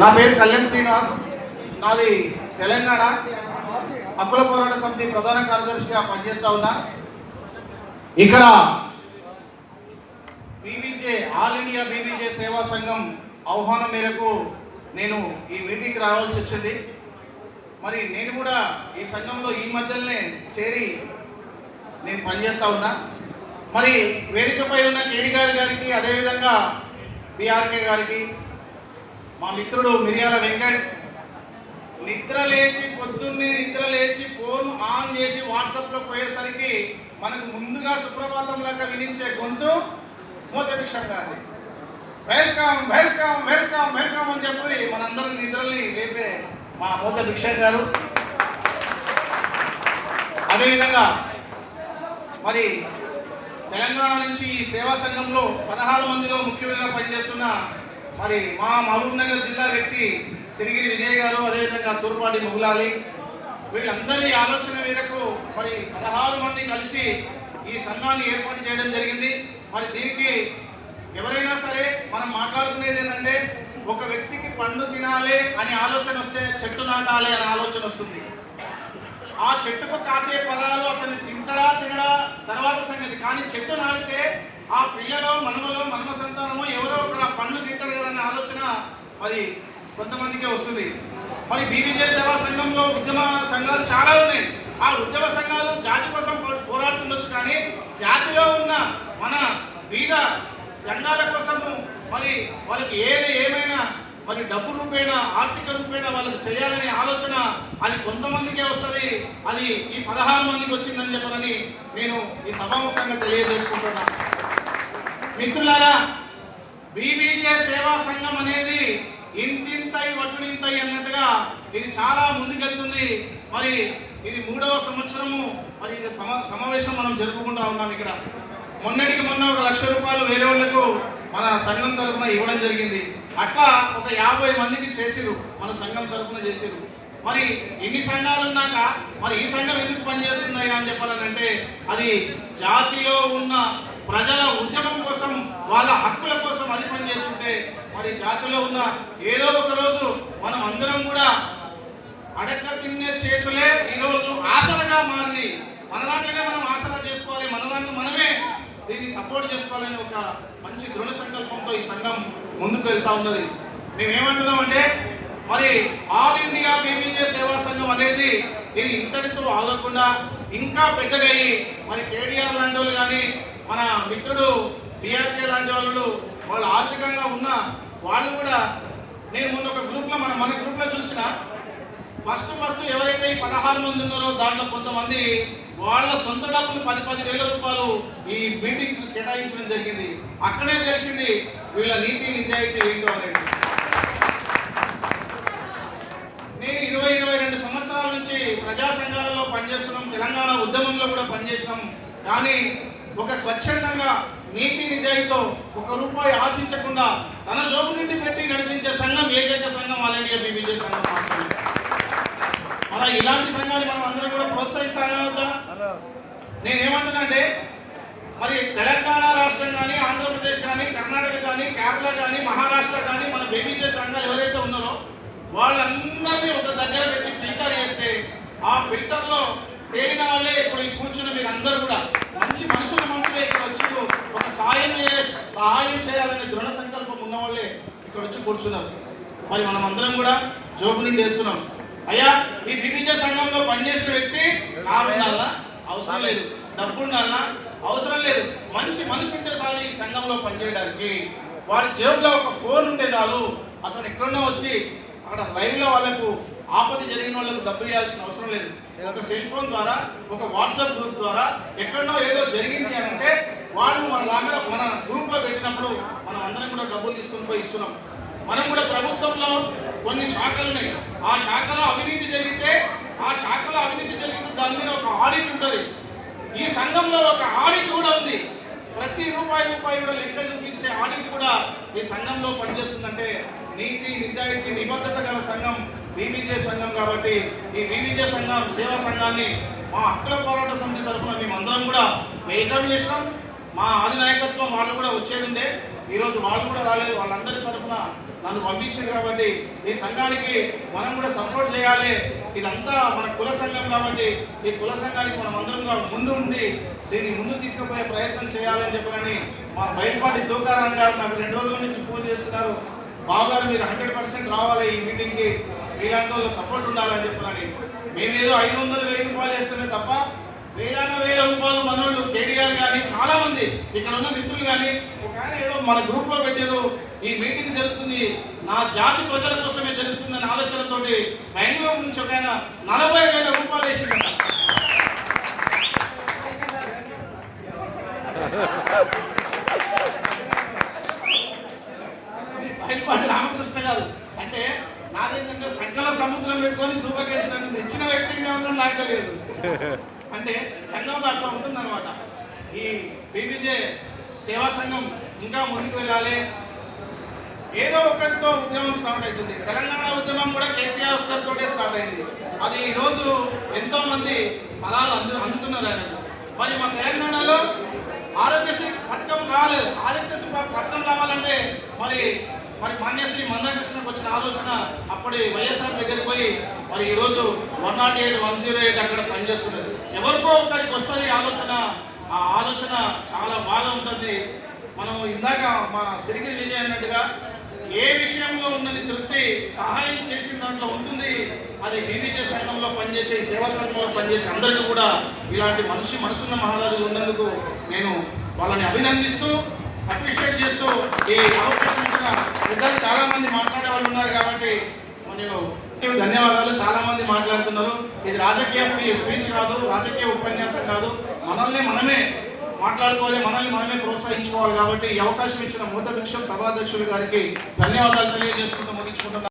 నా పేరు కళ్యాణ్ శ్రీనివాస్. నాది తెలంగాణ. హక్కుల పోరాట సమితి ప్రధాన కార్యదర్శిగా పనిచేస్తా ఉన్నా. ఇక్కడ బీబీజే ఆల్ ఇండియా బీబీజే సేవా సంఘం ఆహ్వానం మేరకు నేను ఈ మీటింగ్కి రావాల్సి వచ్చింది. మరి నేను కూడా ఈ సంఘంలో ఈ మధ్యలోనే చేరి నేను పనిచేస్తా ఉన్నా. మరి వేదికపై ఉన్న కేడి గారి గారికి అదేవిధంగా బీఆర్కే గారికి మా మిత్రుడు మిరియాల వెంకట్. నిద్ర లేచి పొద్దున్నే నిద్ర లేచి ఫోన్ ఆన్ చేసి వాట్సాప్లో పోయేసరికి మనకు ముందుగా సుప్రభాతం లాగా వినించే గొంతు మూతభిక్షం గారి వెల్కమ్ వెల్కమ్ వెల్కమ్ వెల్కమ్ అని చెప్పి మనందరం నిద్రని లేపే మా మోత భిక్షం గారు. అదేవిధంగా మరి తెలంగాణ నుంచి ఈ సేవా సంఘంలో పదహారు మందిలో ముఖ్యులుగా పనిచేస్తున్న మరి మా మహబూబ్ నగర్ జిల్లా వ్యక్తి సిరిగిరి విజయ్ గారు అదేవిధంగా తూర్పాటి ముగులాలి వీళ్ళందరి ఆలోచన మేరకు మరి పదహారు మంది కలిసి ఈ సంఘాన్ని ఏర్పాటు చేయడం జరిగింది. మరి దీనికి ఎవరైనా సరే మనం మాట్లాడుకునేది ఏంటంటే ఒక వ్యక్తికి పండు తినాలి అనే ఆలోచన వస్తే చెట్టు నాటాలి అనే ఆలోచన వస్తుంది. ఆ చెట్టుకు కాసే ఫలాలు అతన్ని తింటడా తినడా తర్వాత సంగతి. కానీ చెట్టు నాటితే ఆ పిల్లలో మనమలో మనమ సంతానమో ఎవరో ఒకరు ఆ పండ్లు తింటారు కదనే ఆలోచన మరి కొంతమందికే వస్తుంది. మరి బీబీజే సేవా సంఘంలో ఉద్యమ సంఘాలు చాలా ఉన్నాయి. ఆ ఉద్యమ సంఘాలు జాతి కోసం పోరాడుతుండొచ్చు కానీ జాతిలో ఉన్న మన బీద జెండాల కోసము మరి వాళ్ళకి ఏది ఏమైనా మరి డబ్బు రూపేణ ఆర్థిక రూపేణ వాళ్ళకి చేయాలనే ఆలోచన అది కొంతమందికే వస్తుంది. అది ఈ పదహారు మందికి వచ్చిందని చెప్పాలని నేను ఈ సభాముఖంగా తెలియజేసుకుంటున్నాను. మిత్రులారా బీబీజే సేవా సంఘం అనేది ఇంతింతై వటుడింతై అన్నట్టుగా ఇది చాలా ముందుకెళ్తుంది మరి ఇది మూడవ సంవత్సరము మరి ఇది సమ సమావేశం మనం జరుపుకుంటా ఉన్నాం ఇక్కడ. మొన్నటికి మొన్న ఒక లక్ష రూపాయలు వేరే వాళ్ళకు మన సంఘం తరఫున ఇవ్వడం జరిగింది. అట్లా ఒక యాభై మందికి చేసిరు మన సంఘం తరఫున చేసిరు మరి ఇన్ని సంఘాలు ఉన్నాక మరి ఈ సంఘం ఎందుకు పనిచేస్తున్నాయా అని చెప్పాలంటే అది జాతిలో ఉన్న వాళ్ళ హక్కుల కోసం అది పనిచేస్తుంటే మరి జాతిలో ఉన్న ఏదో ఒక రోజు మనం అందరం కూడా అడక్క తిన్నే చేతులే ఈరోజు ఆసరగా మారినాయి మన దాంట్లోనే మనం ఆసరా చేసుకోవాలి మన దాంట్లో మనమే దీన్ని సపోర్ట్ చేసుకోవాలని ఒక మంచి దృఢ సంకల్పంతో ఈ సంఘం ముందుకు వెళ్తా ఉన్నది. మేమేమంటున్నామంటే మరి ఆల్ ఇండియా బీబీజే సేవా సంఘం అనేది ఇది ఇంతటితో ఆగకుండా ఇంకా పెద్దగా అయ్యి మరి కేడిఆర్ లాంటి వాళ్ళు కానీ మన మిత్రుడు డిఆర్కే లాంటి వాళ్ళు వాళ్ళు ఆర్థికంగా ఉన్న వాళ్ళు కూడా నేను మొన్న ఒక గ్రూప్లో మన మన గ్రూప్లో చూసిన ఫస్ట్ ఫస్ట్ ఎవరైతే ఈ పదహారు మంది ఉన్నారో దాంట్లో కొంతమంది వాళ్ళ సొంత డబ్బులు పది పది వేల రూపాయలు ఈ మీటింగ్ కేటాయించడం జరిగింది. అక్కడే తెలిసింది వీళ్ళ నీతి నిజాయితీ ఏంటో అనేది. నేను ఇరవై ఇరవై రెండు సంవత్సరాల నుంచి ప్రజా సంఘాలలో పనిచేస్తున్నాం తెలంగాణ ఉద్యమంలో కూడా పనిచేసినాం కానీ ఒక స్వచ్ఛందంగా నీతి నిజాయితో ఒక రూపాయి ఆశించకుండా తన జోబు నుండి పెట్టి నడిపించే సంఘం ఏకైక సంఘం ఆల్ ఇండియా బీబీజే సంఘం మాత్రమే. అలా ఇలాంటి సంఘాలు మనం అందరం కూడా ప్రోత్సహించాలి వద్దా? నేనేమంటున్నానంటే మరి తెలంగాణ రాష్ట్రం కానీ ఆంధ్రప్రదేశ్ కానీ కర్ణాటక కానీ కేరళ కానీ మహారాష్ట్ర కానీ మన బేబీజే సంఘాలు ఎవరైతే ఉన్నారో వాళ్ళందరినీ ఒక దగ్గర పెట్టి ఫిల్టర్ చేస్తే ఆ ఫిల్టర్లో తేలిన వాళ్ళే ఇప్పుడు ఈ కూర్చున్న మీరు అందరూ కూడా. మంచి మనుషుల మనుషులే ఇక్కడ వచ్చి సాయం సహాయం చేయాలనే దృఢ సంకల్పం ఉన్న వాళ్ళే ఇక్కడ వచ్చి కూర్చున్నారు. మరి మనం అందరం కూడా జోబు నుండి వేస్తున్నాం. అయ్యా ఈ బీబీజే సంఘంలో పనిచేసిన వ్యక్తి కారు అవసరం లేదు. డబ్బు ఉండాలా అవసరం లేదు. మంచి మనిషి ఉంటే చాలు ఈ సంఘంలో పనిచేయడానికి. వారి జేబులో ఒక ఫోన్ ఉంటే చాలు. అతను ఎక్కడో వచ్చి అక్కడ లైవ్లో వాళ్ళకు ఆపద జరిగిన వాళ్ళకు డబ్బు ఇవ్వాల్సిన అవసరం లేదు. ఒక సెల్ ఫోన్ ద్వారా ఒక వాట్సాప్ గ్రూప్ ద్వారా ఎక్కడో ఏదో వాళ్ళు మన దగ్గర మన గ్రూప్లో పెట్టినప్పుడు మనం అందరం కూడా డబ్బులు తీసుకొని పోయి ఇస్తున్నాం. మనం కూడా ప్రభుత్వంలో కొన్ని శాఖలు ఉన్నాయి. ఆ శాఖలో అవినీతి జరిగితే ఆ శాఖలో అవినీతి జరిగితే దాని మీద ఒక ఆడిట్ ఉంటుంది. ఈ సంఘంలో ఒక ఆడిట్ కూడా ఉంది. ప్రతి రూపాయి రూపాయి కూడా లెక్క చూపించే ఆడిట్ కూడా ఈ సంఘంలో పనిచేస్తుందంటే నీతి నిజాయితీ నిబద్ధత గల సంఘం బీబీజే సంఘం కాబట్టి ఈ బీబీజే సంఘం సేవా సంఘాన్ని మా హక్కుల పోరాట సమితి తరఫున మేమందరం కూడా వెల్కమ్ చేసినాం. మా ఆది నాయకత్వం వాళ్ళు కూడా వచ్చేదిండే ఈరోజు వాళ్ళు కూడా రాలేదు. వాళ్ళందరి తరఫున నన్ను పంపించింది కాబట్టి ఈ సంఘానికి మనం కూడా సపోర్ట్ చేయాలి. ఇదంతా మన కుల సంఘం కాబట్టి ఈ కుల సంఘానికి మనం అందరం ముందు ఉండి దీన్ని ముందుకు తీసుకుపోయే ప్రయత్నం చేయాలని చెప్పనని మా బయటపాటి తూకారాం గారు నాకు రెండు రోజుల నుంచి ఫోన్ చేస్తున్నారు. బాబు గారు మీరు హండ్రెడ్ పర్సెంట్ రావాలి ఈ మీటింగ్కి. మీలాంటి వాళ్ళ సపోర్ట్ ఉండాలని చెప్పనని. మేమేదో ఐదు వందలు వెయ్యి రూపాయలు వేస్తేనే తప్ప వేలాన వేల రూపాయలు మనోళ్ళు కేడి గారు కానీ చాలా మంది ఇక్కడ ఉన్న మిత్రులు కానీ ఒక ఆయన ఏదో మన గ్రూప్లో పెట్టారు ఈ మీటింగ్ జరుగుతుంది నా జాతి ప్రజల కోసమే జరుగుతుందనే ఆలోచనతో బెంగళూరు నుంచి ఒక ఆయన నలభై వేల రూపాయలు వేసిందంట బయటపాటి రామకృష్ణ గారు. అంటే నాదేంటంటే సంఘంలో సముద్రం పెట్టుకొని దూపకేసినట్టు తెచ్చిన వ్యక్తిగా ఉన్నాడు నాకు తెలియదు. అంటే సంఘంలో అట్లా ఉంటుందన్నమాట. ఈ బీబీజే సేవా సంఘం ఇంకా ముందుకు వెళ్ళాలి. ఏదో ఒక్కరితో ఉద్యమం స్టార్ట్ అవుతుంది. తెలంగాణ ఉద్యమం కూడా కేసీఆర్ ఒక్కరితోటే స్టార్ట్ అయింది. అది ఈరోజు ఎంతోమంది ఫలాలు అందు అందుతున్నారు ఆయన. మరి మన తెలంగాణలో ఆరోగ్యశ్రీ పథకం రాలేదు. ఆరోగ్యశ్రీ పథకం రావాలంటే మరి మరి మాన్యశ్రీ మందాకృష్ణకు వచ్చిన ఆలోచన అప్పటి వైఎస్ఆర్ దగ్గరికి పోయి మరి ఈరోజు one nought eight one zero eight అక్కడ పనిచేస్తున్నది. ఎవరికో ఒకరికి వస్తుంది ఈ ఆలోచన. ఆ ఆలోచన చాలా బాగా ఉంటుంది. మనం ఇందాక మా సిరిగిరి విజయ్ అన్నట్టుగా ఏ విషయంలో ఉన్నది తృప్తి సహాయం చేసిన దాంట్లో ఉంటుంది. అది బీబీజే సంఘంలో పనిచేసే సేవా సంఘంలో పనిచేసే అందరికీ కూడా ఇలాంటి మనిషి మనసున్న మహారాజులు ఉన్నందుకు నేను వాళ్ళని అభినందిస్తూ అప్రిషియేట్ చేస్తూ ఈ అవకాశం ఇచ్చిన పెద్దలు చాలామంది మాట్లాడే వాళ్ళు ఉన్నారు కాబట్టి నేను ధన్యవాదాలు. చాలా మంది మాట్లాడుతున్నారు. ఇది రాజకీయ స్పీచ్ కాదు రాజకీయ ఉపన్యాసం కాదు. మనల్ని మనమే మాట్లాడుకోవాలి మనల్ని మనమే ప్రోత్సహించుకోవాలి కాబట్టి ఈ అవకాశం ఇచ్చిన మూత భిక్షం సభాధ్యక్షులు గారికి ధన్యవాదాలు తెలియజేసుకుంటూ ముగించుకుంటున్నాను.